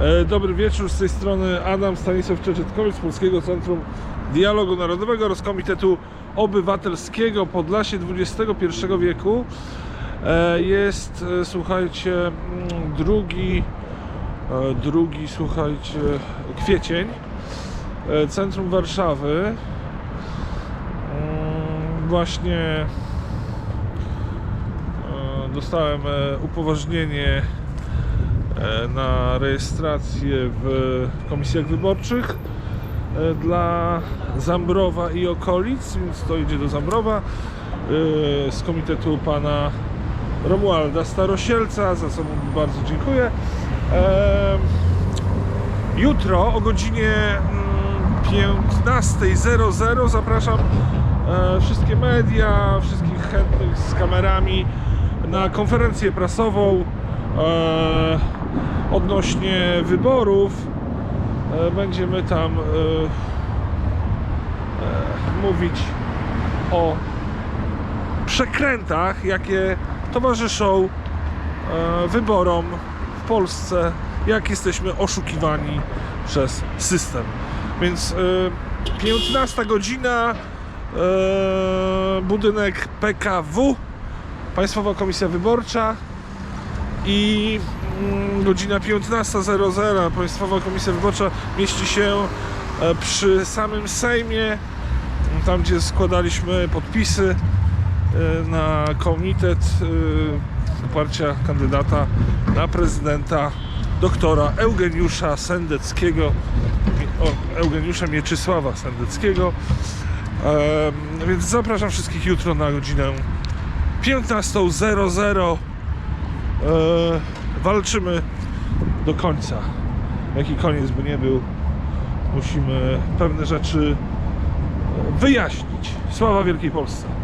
E, Dobry wieczór, z tej strony Adam Stanisław Czeczetkowicz z Polskiego Centrum Dialogu Narodowego oraz Komitetu Obywatelskiego Podlasie XXI wieku. E, Jest, e, słuchajcie, mm, drugi, drugi, słuchajcie, kwiecień, centrum Warszawy. Mm, Właśnie dostałem upoważnienie na rejestrację w komisjach wyborczych e, dla Zambrowa i okolic, więc to idzie do Zambrowa e, z komitetu pana Romualda Starosielca, za co mu bardzo dziękuję. E, Jutro o godzinie mm, 15.00 zapraszam e, wszystkie media, wszystkich chętnych z kamerami na konferencję prasową e, odnośnie wyborów. E, będziemy tam e, e, mówić o przekrętach, jakie towarzyszą wyborom w Polsce, jak jesteśmy oszukiwani przez system. Więc e, 15 godzina, budynek PKW, Państwowa Komisja Wyborcza i mm, godzina 15.00 Państwowa Komisja Wyborcza mieści się e, przy samym Sejmie, tam gdzie składaliśmy podpisy e, na komitet e, poparcia kandydata na prezydenta doktora Eugeniusza Sendeckiego, Eugeniusza Mieczysława Sendeckiego. E, więc zapraszam wszystkich jutro na godzinę 15.00. E, walczymy do końca. Jaki koniec by nie był, musimy pewne rzeczy wyjaśnić. Sława Wielkiej Polsce.